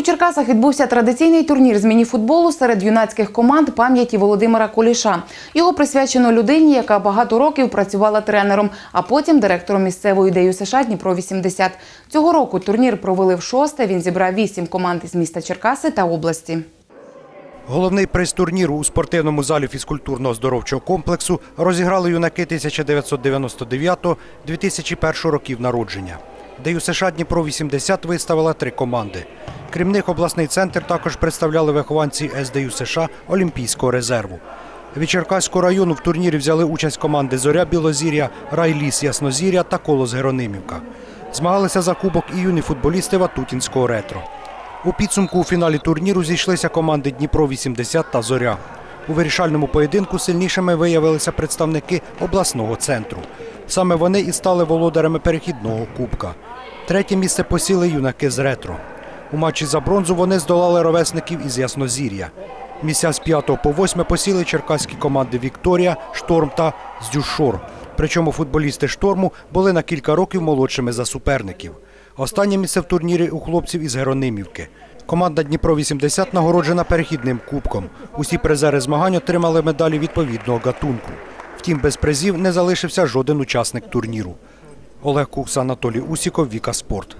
У Черкасах відбувся традиційний турнір з мініфутболу серед юнацьких команд пам'яті Володимира Куліша. Його присвячено людині, яка багато років працювала тренером, а потім директором місцевої ДЮ США Дніпро 80. Цього року турнір провели в шосте. Він зібрав вісім команд із міста Черкаси та області. Головний приз турніру у спортивному залі фізкультурно-оздоровчого комплексу розіграли юнаки 1999-2001 років народження. ДЮ США Дніпро 80 виставила три команди. Крім них, обласний центр також представляли вихованці СДЮ США Олімпійського резерву. Від Черкаського району в турнірі взяли участь команди Зоря Білозір'я, Райліс Яснозір'я та Колос Геронимівка. Змагалися за кубок і юні футболісти Ватутінського ретро. У підсумку у фіналі турніру зійшлися команди Дніпро 80 та Зоря. У вирішальному поєдинку сильнішими виявилися представники обласного центру. Саме вони і стали володарями перехідного кубка. Третє місце посіли юнаки з ретро. У матчі за бронзу вони здолали ровесників із Яснозір'я. Місця з 5 по 8 посіли черкаські команди Вікторія, Шторм та Здюшор. Причому футболісти шторму були на кілька років молодшими за суперників. Останнє місце в турнірі у хлопців із Геронимівки. Команда Дніпро 80 нагороджена перехідним кубком. Усі призери змагань отримали медалі відповідного гатунку. Втім, без призів не залишився жоден учасник турніру. Олег Кукс, Анатолій Усіков, Віка Спорт.